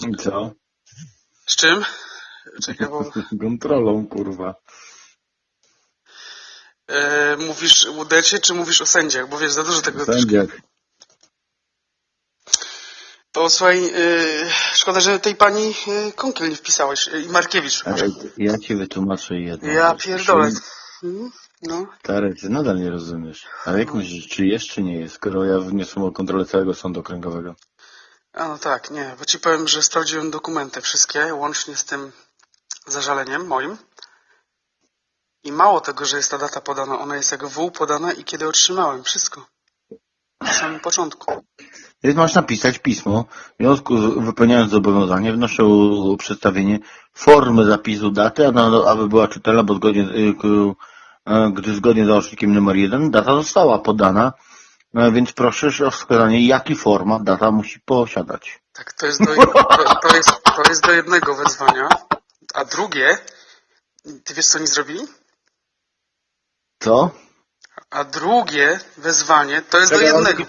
I co? Z czym? Czekaj, bo Kontrolą, kurwa. e, mówisz o Udecie, czy mówisz o sędziach? Bo wiesz, za dużo tego... Sędziak. To słuchaj, e, szkoda, że tej pani Konkiel nie wpisałeś. E, I Markiewicz, Ale ja ci wytłumaczę jedno. Ja pierdolę. Mhm, No. Stary, ty nadal nie rozumiesz. Ale jak myślisz, czy jest, czy nie jest, skoro ja wniosłem o kontrolę całego sądu okręgowego? A no tak, nie, bo ci powiem, że sprawdziłem dokumenty wszystkie, łącznie z tym zażaleniem moim. I mało tego, że jest ta data podana, ona jest jak wół podana i kiedy otrzymałem, wszystko. Na samym początku. Więc masz napisać pismo, w związku z wypełniając zobowiązanie, wnoszę o przedstawienie formy zapisu daty, aby była czytelna, bo zgodnie, y, e, gdy zgodnie z załącznikiem numer 1 data została podana, więc proszę o wskazanie, jaki format data musi posiadać. Tak, to jest do, to, jest, to jest do jednego wezwania. A drugie, ty wiesz co oni zrobili? Co? A drugie wezwanie to jest do jednego.